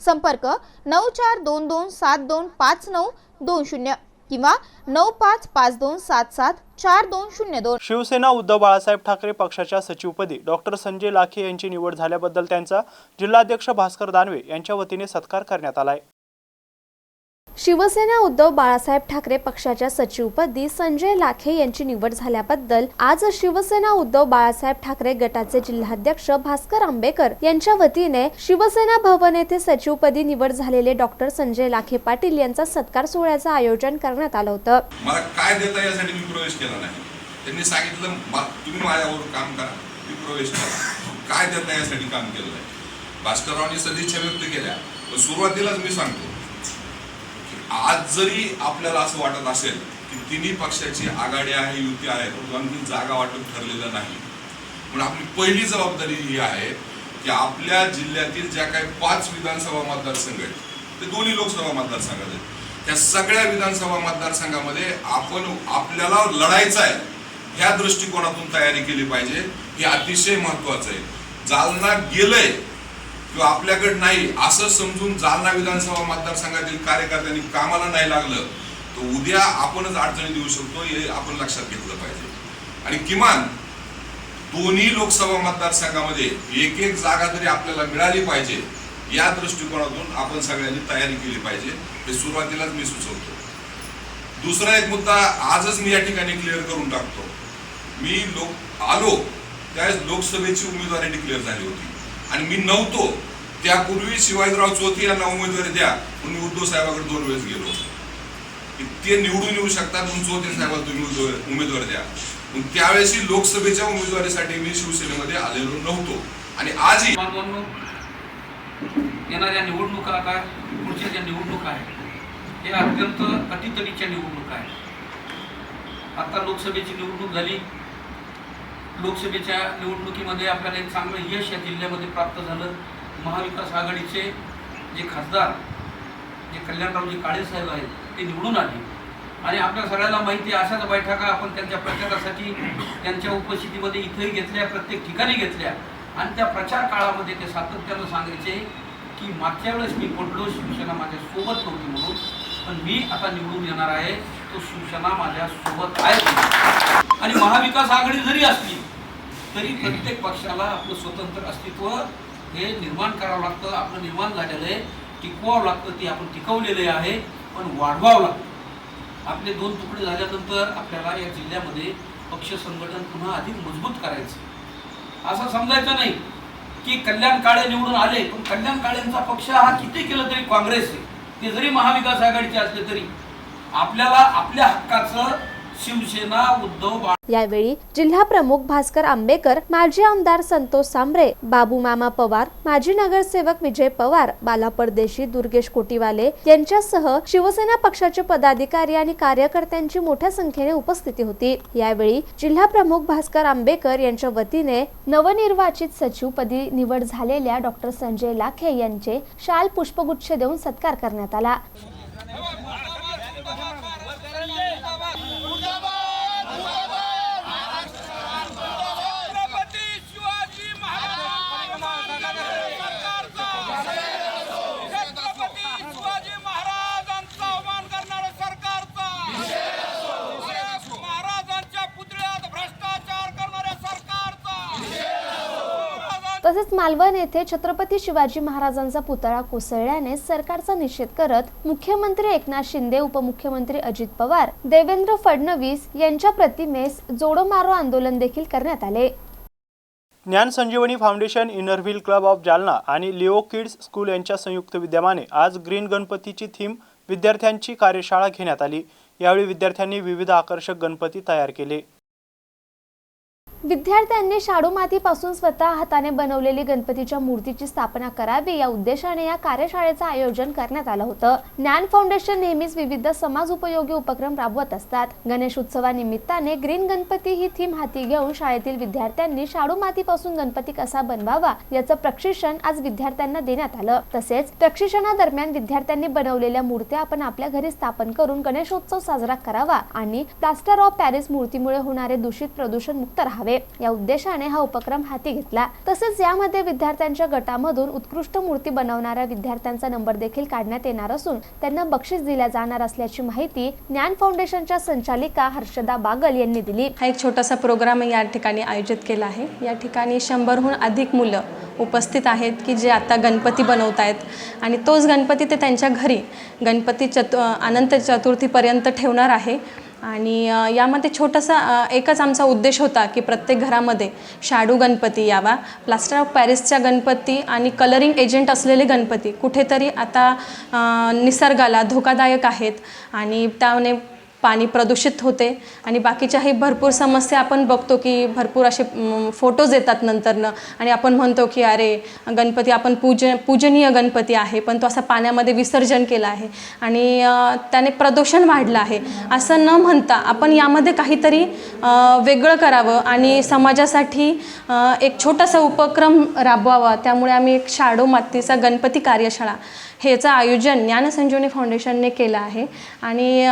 संपर्क नऊ चार दोन दोन सात दोन पाच नऊ दोन शून्य किंवा नऊ पाच पाच दोन सात सात चार दोन शून्य दोन. शिवसेना उद्धव बाळासाहेब ठाकरे पक्षाच्या सचिवपदी डॉक्टर संजय लाखे यांची निवड झाल्याबद्दल त्यांचा जिल्हाध्यक्ष भास्कर दानवे यांच्या वतीने सत्कार करण्यात आलाय. शिवसेना उद्धव बाळासाहेब ठाकरे पक्षाच्या सचिवपदी संजय लाखे यांची निवड झाल्याबद्दल आज शिवसेना उद्धव बाळासाहेब ठाकरे गटाचे जिल्हाध्यक्ष भास्कर आंबेकर यांच्या वतीने शिवसेना भवन येथे सचिवपदी निवड झालेले डॉक्टर संजय लाखे पाटील यांचा सत्कार सोहळ्याचं आयोजन करण्यात आलं होतं. मला काय देता यासाठी मी प्रवेश केला नाही? त्यांनी सांगितलं तुम्ही माझ्यावर काम करा मी प्रवेश करा. काय देता यासाठी काम केलं आहे सदिच्छा व्यक्त केल्या सुरुवातीलाच मी सांगतो आज जरी आपल्याला असं वाटत असेल की तिन्ही पक्षाची आघाडी आहे युती आहे परंतु आणखी जागा वाटप ठरलेलं नाही. म्हणून आपली पहिली जबाबदारी ही आहे की आपल्या जिल्ह्यातील ज्या काही पाच विधानसभा मतदारसंघ आहेत ते दोन्ही लोकसभा मतदारसंघात आहेत. त्या सगळ्या विधानसभा मतदारसंघामध्ये आपण आपल्याला लढायचं आहे ह्या दृष्टिकोनातून तयारी केली पाहिजे हे अतिशय महत्वाचं आहे. जालना गेलंय किंवा आपल्याकडे नाही असं समजून जालना विधानसभा मतदारसंघातील कार्यकर्त्यांनी कामाला नाही लागलं तर उद्या आपणच अडचणी देऊ शकतो हे आपण लक्षात घेतलं पाहिजे. आणि किमान दोन्ही लोकसभा मतदारसंघामध्ये एक एक जागा तरी आपल्याला मिळाली पाहिजे या दृष्टिकोनातून आपण सगळ्यांनी तयारी केली पाहिजे. हे सुरुवातीलाच मी सुचवतो. दुसरा एक मुद्दा आजच मी या ठिकाणी क्लिअर करून टाकतो. मी लोक आलो त्यावेळेस लोकसभेची उमेदवारी डिक्लेअर झाली होती. आणि मी नव्हतो. त्यापूर्वी शिवाजीराव चौथी यांना उमेदवारी द्या. म्हणून मी उद्धव साहेबाकडे दोन वेळेस गेलो ते निवडून येऊ शकतात म्हणून चौथे साहेबाला तुम्ही उमेदवार- द्या. मग त्यावेळेस लोकसभेच्या उमेदवारीसाठी मी शिवसेनेमध्ये आलेलो नव्हतो. आणि आजही येणाऱ्या निवडणुका काय पुढच्या ज्या निवडणुका आहेत हे अत्यंत अटीतटीच्या निवडणुका आहेत. आता लोकसभेची निवडणूक झाली. लोकसभेच्या निवडणुकीमध्ये आपल्याला एक चांगलं यश या जिल्ह्यामध्ये प्राप्त झालं. महाविकास आघाडीचे जे खासदार जे कल्याणरावजी काळेसाहेब आहेत ते निवडून आले. आणि आपल्या सगळ्याला माहिती अशाच बैठका आपण त्यांच्या प्रचारासाठी त्यांच्या उपस्थितीमध्ये इथंही घेतल्या प्रत्येक ठिकाणी घेतल्या. आणि त्या प्रचार काळामध्ये ते सातत्यानं सांगायचे की मागच्या वेळेस मी पडलो शिवसेना माझ्या सोबत नव्हती म्हणून. पण मी आता निवडून येणार आहे तो शिवसेना माझ्या सोबत आहे आणि महाविकास आघाडी जरी असली तरी प्रत्येक पक्षाला आपलं स्वतंत्र अस्तित्व हे निर्माण करावं लागतं आपलं निर्माण झालेलं आहे टिकवावं लागतं ते आपण टिकवलेलं आहे पण वाढवावं लागतं. आपले दोन तुकडे झाल्यानंतर आपल्याला या जिल्ह्यामध्ये पक्ष संघटन पुन्हा अधिक मजबूत करायचं. असं समजायचं नाही की कल्याण काळे निवडून आले पण कल्याण काळेंचा पक्ष हा किती केलं तरी काँग्रेस आहे. ते जरी महाविकास आघाडीचे असले तरी आपल्याला आपल्या हक्काचं शिवसेना उद्धव यावेळी जिल्हा प्रमुख भास्कर आंबेकर माजी आमदार संतोष सांबरे बाबू मामा पवार माजी नगरसेवक विजय पवार बाला परदेशी दुर्गेश कोटीवाले यांच्यासह शिवसेना पक्षाचे पदाधिकारी आणि कार्यकर्त्यांची मोठ्या संख्येने उपस्थिती होती. यावेळी जिल्हा प्रमुख भास्कर आंबेकर यांच्या वतीने नवनिर्वाचित सचिवपदी निवड झालेल्या डॉक्टर संजय लाखे यांचे शाल पुष्पगुच्छ देऊन सत्कार करण्यात आला छत्रपती शिवाजी महाराज छत्रपती शिवाजी महाराजांचा अवमान करणारं सरकारचा महाराजांच्या पुतळ्यात भ्रष्टाचार करणाऱ्या सरकारचा महाराजांच्या तसेच मालवण येथे छत्रपती शिवाजी महाराजांचा पुतळा कोसळल्याने सरकारचा निषेध करत मुख्यमंत्री एकनाथ शिंदे उपमुख्यमंत्री अजित पवार देवेंद्र फडणवीस यांच्या प्रतिमेस जोडो मारो आंदोलन देखील करण्यात आले. Gyan Sanjeevani foundation Inner Wheel club of Jalna आणि लिओ किड्स स्कूल यांच्या संयुक्त विद्यमाने आज ग्रीन गणपतीची थीम विद्यार्थ्यांची कार्यशाळा घेण्यात आली. यावेळी विद्यार्थ्यांनी विविध आकर्षक गणपती तयार केले. विद्यार्थ्यांनी शाडू मातीपासून स्वतः हाताने बनवलेली गणपतीच्या मूर्तीची स्थापना करावी या उद्देशाने या कार्यशाळेचं आयोजन करण्यात आलं होतं. ज्ञान फाउंडेशन नेहमीच विविध समाज उपयोगी उपक्रम राबवत असतात. गणेश उत्सवानिमित्ताने ग्रीन गणपती ही थीम हाती घेऊन शाळेतील विद्यार्थ्यांनी शाडू मातीपासून गणपती कसा बनवावा याचं प्रशिक्षण आज विद्यार्थ्यांना देण्यात आलं. तसेच प्रशिक्षणादरम्यान विद्यार्थ्यांनी बनवलेल्या मूर्त्या आपण आपल्या घरी स्थापन करून गणेशोत्सव साजरा करावा आणि प्लास्टर ऑफ पॅरिस मूर्तीमुळे होणारे दूषित प्रदूषण मुक्त राहावे. या उद्देशाने हा उपक्रम हाती घेतला. तसेच यामध्ये विद्यार्थ्यांच्या गटामधून उत्कृष्ट मूर्ती बनवणाऱ्या विद्यार्थ्यांचा नंबर देखील काढण्यात येणार असून त्यांना बक्षीस दिल्या जाणार असल्याची माहिती ज्ञान फाउंडेशनच्या संचालिका हर्षदा बागल यांनी दिली. हा एक छोटासा प्रोग्राम या ठिकाणी आयोजित केला आहे. या ठिकाणी शंभरहून अधिक मुलं उपस्थित आहेत की जे आता गणपती बनवत आहेत आणि तोच गणपती ते त्यांच्या घरी गणपती चतु अनंत चतुर्थीपर्यंत ठेवणार आहे. आणि यामध्ये छोटासा एकच आमचा उद्देश होता की प्रत्येक घरामध्ये शाडू गणपती यावा प्लास्टर ऑफ पॅरिसच्या गणपती आणि कलरिंग एजंट असलेले गणपती. कुठेतरी आता निसर्गाला धोकादायक आहेत आणि त्याने पाणी प्रदूषित होते. आणि बाकीच्याही भरपूर समस्या आपण बघतो की भरपूर असे फोटोज येतात नंतरनं. आणि आपण म्हणतो की अरे गणपती आपण पूज पूजनीय गणपती आहे पण तो असा पाण्यामध्ये विसर्जन केलं आहे. आणि त्याने प्रदूषण वाढलं आहे. असं न म्हणता आपण यामध्ये काहीतरी वेगळं करावं आणि समाजासाठी एक छोटासा उपक्रम राबवावा. त्यामुळे आम्ही एक शाडो मातीचा गणपती कार्यशाळा ह्याचं आयोजन ज्ञानसंजीवनी फाउंडेशनने केलं आहे. आणि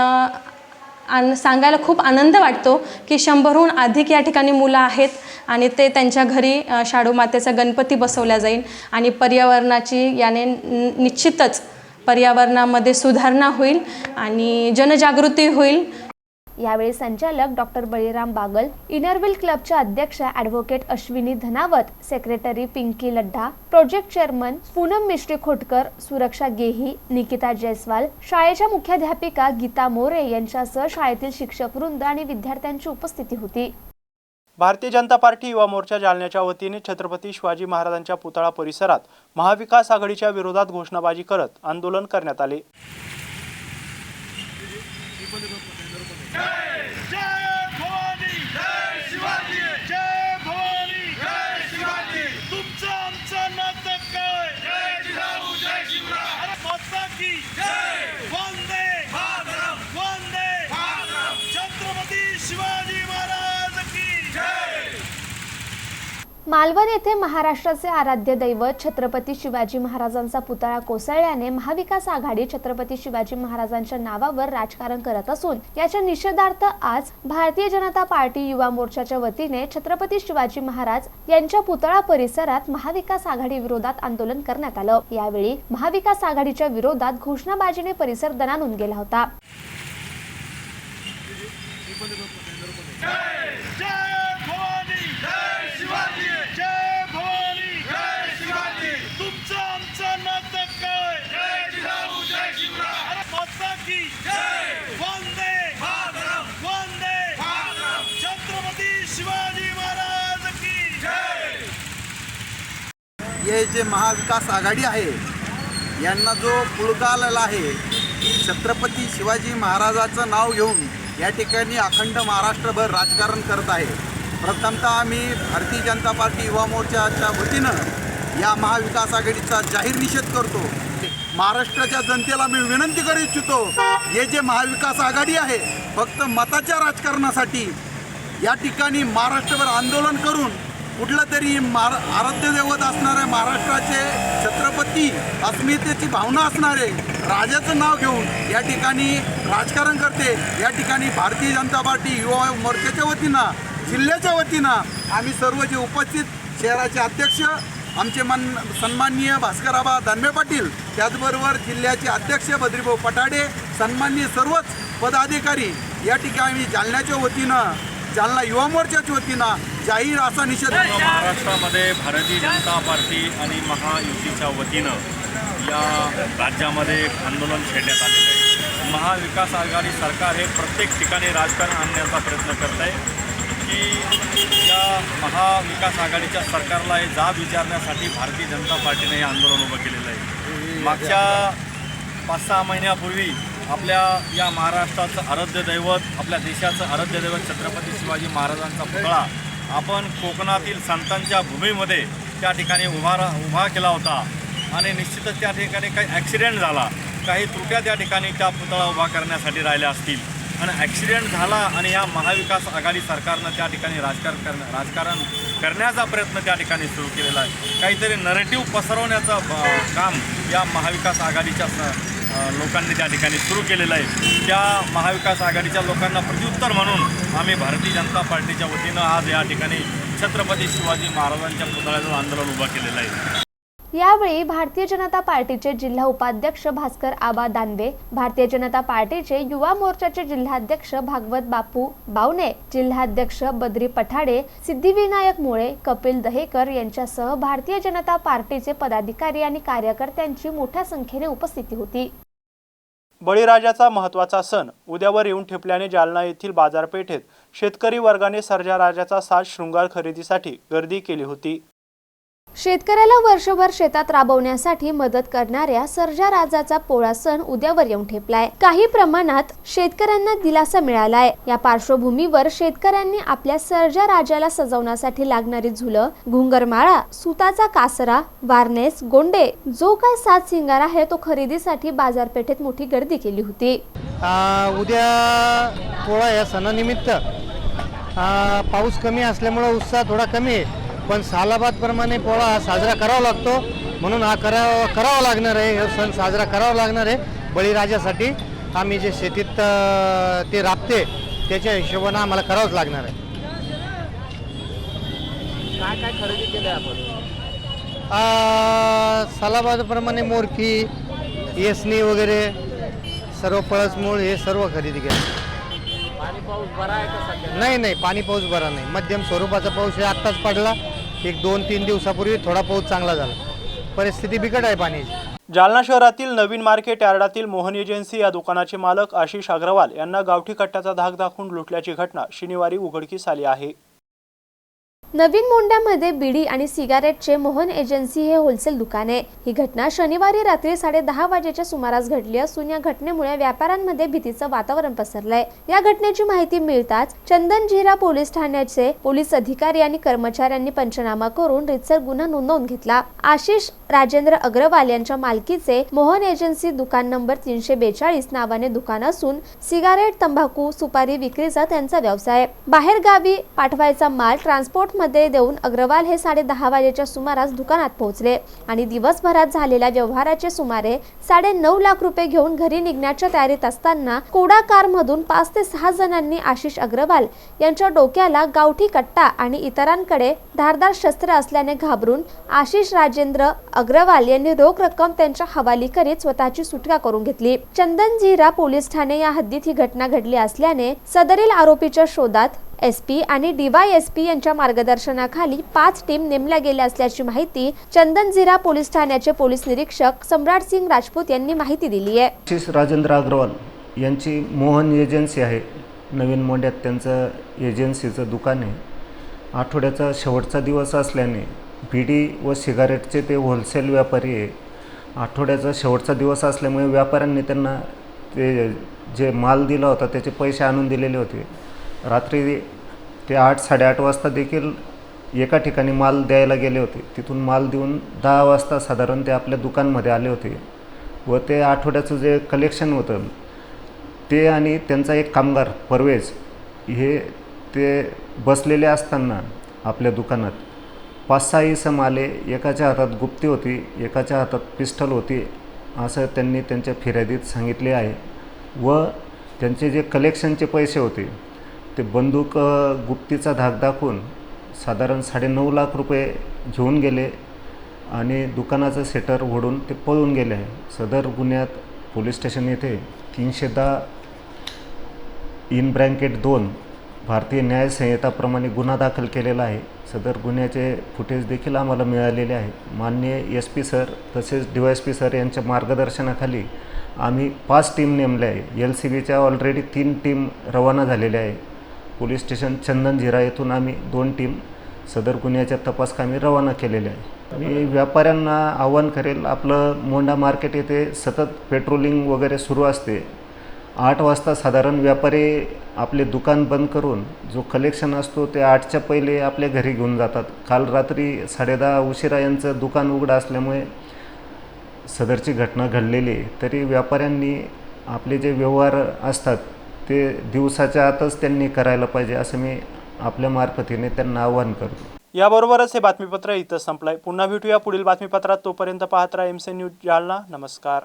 आन सांगायला खूप आनंद वाटतो की शंभरहून अधिक या ठिकाणी मुलं आहेत आणि ते त्यांच्या घरी शाडू मातेचा गणपती बसवला जाईल आणि पर्यावरणाची याने निश्चितच पर्यावरणामध्ये सुधारणा होईल आणि जनजागृती होईल. यावेळी संचालक डॉक्टर बळीराम बागल इनरव्हिल क्लबच्या अध्यक्षा advocate Ashwini Dhanawat secretary Pinky Laddha project chairman Poonam Mishri Khotkar सुरक्षा गेही निकिता जयस्वाल शाळेच्या मुख्याध्यापिका गीता मोरे यांच्यासह शाळेतील शिक्षक वृंद आणि विद्यार्थ्यांची उपस्थिती होती. भारतीय जनता पार्टी युवा मोर्चा जालन्याच्या वतीने छत्रपती शिवाजी महाराजांच्या पुतळा परिसरात महाविकास आघाडीच्या विरोधात घोषणाबाजी करत आंदोलन करण्यात आले. जय मालवण येथे महाराष्ट्राचे आराध्य दैवत छत्रपती शिवाजी महाराजांचा पुतळा कोसळल्याने महाविकास आघाडी छत्रपती शिवाजी महाराजांच्या नावावर राजकारण करत असून याच्या निषेधार्थ आज भारतीय जनता पार्टी युवा मोर्चाच्या वतीने छत्रपती शिवाजी महाराज यांच्या पुतळा परिसरात महाविकास आघाडी विरोधात आंदोलन करण्यात आलं. यावेळी महाविकास आघाडीच्या विरोधात घोषणाबाजीने परिसर दणानून गेला होता जय भवानी जय शिवाजी जय भवानी जय शिवाजी तुमचं आमचं नातं काय जय जिजाऊ जय शिवराय माता की जय वंदे मातरम वंदे मातरम छत्रपती शिवाजी महाराज की जय हे जे महाविकास आघाडी आहे यांना जो पुळका आलेला आहे छत्रपती शिवाजी महाराजाचं नाव घेऊन या ठिकाणी अखंड महाराष्ट्रभर राजकारण करत आहे. प्रथमतः आम्ही भारतीय जनता पार्टी युवा मोर्चाच्या वतीनं या महाविकास आघाडीचा जाहीर निषेध करतो. महाराष्ट्राच्या जनतेला मी विनंती करू इच्छितो हे जे महाविकास आघाडी आहे फक्त मताच्या राजकारणासाठी या ठिकाणी महाराष्ट्रभर आंदोलन करून कुठलं तरी मार आराध्यदैवत असणारे महाराष्ट्राचे छत्रपती अस्मितेची भावना असणारे राजाचं नाव घेऊन या ठिकाणी राजकारण करते. या ठिकाणी भारतीय जनता पार्टी युवा मोर्चाच्या वतीनं जिल्ह्याच्या वतीनं आम्ही सर्व जे उपस्थित शहराचे अध्यक्ष आमचे मन सन्माननीय भास्कराबा दानवे पाटील त्याचबरोबर जिल्ह्याचे अध्यक्ष बद्रीभाऊ पटाडे सन्माननीय सर्वच पदाधिकारी या ठिकाणी जालन्याच्या वतीनं जालना युवा मोर्चाच्या वतीनं जाहीर असा निषेध महाराष्ट्रामध्ये भारतीय जनता पार्टी आणि महायुतीच्या वतीनं या राज्यामध्ये एक आंदोलन छेडण्यात आलेलं आहे. महाविकास आघाडी सरकार हे प्रत्येक ठिकाणी राजकारण आणण्याचा प्रयत्न करत आहे. की या महाविकास आघाडीच्या सरकारला हे जाब विचारण्यासाठी भारतीय जनता पार्टीने हे आंदोलन उभं केलेलं आहे. मागच्या पाच सहा महिन्यापूर्वी आपल्या या महाराष्ट्राचं आराध्य दैवत आपल्या देशाचं आराध्य दैवत छत्रपती शिवाजी महाराजांचा पुतळा आपण कोकणातील संतांच्या भूमीमध्ये त्या ठिकाणी उभा उभा केला होता. आणि निश्चितच त्या ठिकाणी काही ॲक्सिडेंट झाला. काही त्रुट्या त्या ठिकाणी त्या पुतळा उभा करण्यासाठी राहिल्या असतील. आणि ॲक्सिडेंट झाला आणि या महाविकास आघाडी सरकारनं त्या ठिकाणी राजकारण करणं राजकारण करण्याचा प्रयत्न त्या ठिकाणी सुरू केलेला आहे. काहीतरी नरेटिव्ह पसरवण्याचं काम या महाविकास आघाडीच्या लोकांनी त्या ठिकाणी सुरू केलेलं आहे. त्या महाविकास आघाडीच्या लोकांना प्रत्युत्तर म्हणून आम्ही भारतीय जनता पार्टीच्या वतीनं आज या ठिकाणी छत्रपती शिवाजी महाराजांच्या पुतळ्याचं आंदोलन उभं केलेलं आहे. यावेळी भारतीय जनता पार्टीचे जिल्हा उपाध्यक्ष भास्कर आबा दानवे भारतीय जनता पार्टीचे युवा मोर्चाचे जिल्हाध्यक्ष भागवत बापू बावणे जिल्हाध्यक्ष बद्री पठाडे सिद्धिविनायक मुळे कपिल दहेकर यांच्यासह भारतीय जनता पार्टीचे पदाधिकारी आणि कार्यकर्त्यांची मोठ्या संख्येने उपस्थिती होती. बळीराजाचा महत्त्वाचा सण उद्यावर येऊन ठेपल्याने जालना येथील बाजारपेठेत शेतकरी वर्गाने सर्जा राजाचा साज शृंगार खरेदीसाठी गर्दी केली होती. शेतकऱ्याला वर्षभर शेतात राबवण्यासाठी मदत करणाऱ्या सर्जा राजाचा पोळा सण उद्यावर येऊन ठेपलाय. काही प्रमाणात शेतकऱ्यांना दिलासा मिळालाय. या पार्श्वभूमीवर शेतकऱ्यांनी आपल्या सर्जा राजाला सजवण्यासाठी लागणारी झुलं घुंगरमाळा सुताचा कासरा वारनेस गोंडे जो काय सात सिंगार आहे तो खरेदीसाठी बाजारपेठेत मोठी गर्दी केली होती. उद्या पोळा या सणानिमित्त. पाऊस कमी असल्यामुळं उत्साह थोडा कमी आहे. पण सालाबादप्रमाणे पोळा हा साजरा करावा लागतो. म्हणून हा करावा करावा लागणार आहे. हे सण साजरा करावा लागणार आहे. बळीराजासाठी आम्ही जे शेतीत ते राबते त्याच्या हिशोबानं आम्हाला करावंच लागणार आहे. काय काय खरेदी केलं आपण? आ, सालाबादप्रमाणे मोरकी येसनी वगैरे सर्व पळसमूळ हे सर्व खरेदी केलं. पाणी पाऊस बरा आहे का सध्या? नाही नाही पाणी पाऊस बरा नाही. मध्यम स्वरूपाचा पाऊस हे आत्ताच पडला. एक दोन तीन दिवसापूर्वी थोडा पाऊस चांगला झाला. परिस्थिती बिकट आहे पाण्याची जालना शहरातील नवीन मार्केट यार्डातील मोहन एजन्सी या दुकानाचे मालक आशिष अग्रवाल यांना गावठी कट्ट्याचा धाक दाखवून लुटल्याची घटना शनिवारी उघडकीस आली आहे. नवीन मोंड्यामध्ये बिडी आणि सिगारेटचे मोहन एजन्सी हे होलसेल दुकान आहे. ही घटना शनिवारी रात्री साडे दहा वाजेच्या सुमारास घडली असून या घटनेमुळे व्यापाऱ्यांमध्ये भीतीचं वातावरण पसरलंय. या घटनेची माहिती मिळताच चंदनजिरा पोलीस ठाण्याचे पोलीस अधिकारी आणि कर्मचाऱ्यांनी पंचनामा करून रितसर गुन्हा नोंदवून घेतला. आशिष राजेंद्र अग्रवाल यांच्या मालकीचे मोहन एजन्सी दुकान नंबर तीनशे बेचाळीस नावाने दुकान असून सिगारेट तंबाखू सुपारी विक्रीचा त्यांचा व्यवसाय बाहेरगावी बाहेर गावी पाठवायचा माल ट्रान्सपोर्ट मध्ये देऊन अग्रवाल हे साडे दहा वाजेच्या सुमारास दुकानात पोहोचले आणि दिवसभरात झालेल्या व्यवहाराचे सुमारे साडे नऊ लाख रुपये घेऊन घरी निघण्याच्या तयारीत असताना कोडा कार मधून पाच ते सहा जणांनी आशिष अग्रवाल यांच्या डोक्याला गावठी कट्टा आणि इतरांकडे धारदार शस्त्र असल्याने घाबरून आशिष राजेंद्र अग्रवाल यांनी रोख रक्कम त्यांच्या हवाली करीत स्वतःची सुटका करून घेतली. चंदनजीरा पोलीस ठाणे या हद्दीत ही घटना घडली असल्याने सदरील आरोपीच्या शोधात एस पी आणि डीवायएसपी यांच्या मार्गदर्शनाखाली पाच टीम नेमल्या गेल्या असल्याची माहिती चंदनझिरा पोलीस ठाण्याचे पोलीस निरीक्षक सम्राट सिंग राजपूत यांनी माहिती दिली आहे. राजेंद्र अग्रवाल यांची मोहन एजन्सी आहे. नवीन मोंड्यात त्यांचं एजन्सीचं दुकान आहे. आठवड्याचा शेवटचा दिवस असल्याने बिडी व सिगारेटचे ते होलसेल व्यापारी आहे. आठवड्याचा शेवटचा दिवस असल्यामुळे व्यापाऱ्यांनी त्यांना ते जे माल दिला होता त्याचे पैसे आणून दिलेले होते. रात्री ते आठ साडेआठ वाजता देखील एका ठिकाणी माल द्यायला गेले होते. तिथून माल देऊन दहा वाजता साधारण ते आपल्या दुकानमध्ये आले होते व ते आठवड्याचं जे कलेक्शन होतं ते आणि त्यांचा एक कामगार परवेज हे ते बसलेले असताना आपल्या दुकानात पाच सहा इसम आले. एकाच्या हातात गुप्ती होती एकाच्या हातात पिस्टल होती असं त्यांनी त्यांच्या फिर्यादीत सांगितले आहे. व त्यांचे जे कलेक्शनचे पैसे होते ते बंदूक गुप्तीचा धाक दाखवून साधारण साडेनऊ लाख रुपये घेऊन गेले आणि दुकानाचं सेटर ओढून ते पळून गेले आहे. सदर गुन्ह्यात पोलीस स्टेशन येथे तीनशे दहा इन ब्रँकेट दोन भारतीय न्याय संहिताप्रमाणे गुन्हा दाखल केलेला आहे. सदर गुन्ह्याचे फुटेज देखील आम्हाला मिळालेले आहे. माननीय एस पी सर तसेच D Y S P sir यांच्या मार्गदर्शनाखाली आम्ही पाच टीम नेमल्या आहे. एल सी बीच्या ऑलरेडी तीन टीम रवाना झालेल्या आहे. पोलीस स्टेशन चंदनझिरा येथून आम्ही दोन टीम सदर गुन्ह्याच्या तपासकामी रवाना केलेल्या आहे. मी व्यापाऱ्यांना आव्हान करेल आपलं मोंडा मार्केट येथे सतत पेट्रोलिंग वगैरे सुरू असते. आठ वाजता साधारण व्यापारी आपले दुकान बंद करून जो कलेक्शन असतो ते आठच्या पहिले आपल्या घरी घेऊन जातात. काल रात्री साडेदहा उशिरा यांचं दुकान उघडं असल्यामुळे सदरची घटना घडलेली आहे. तरी व्यापाऱ्यांनी आपले जे व्यवहार असतात ते दिवसाच्या आतच त्यांनी करायला पाहिजे असं मी आपल्या मार्फतीने त्यांना आवाहन करतो. याबरोबरच हे बातमीपत्र इथं संपलंय. पुन्हा भेटूया पुढील बातमीपत्रात. तोपर्यंत पाहत राहा एम सी न्यूज जालना. नमस्कार.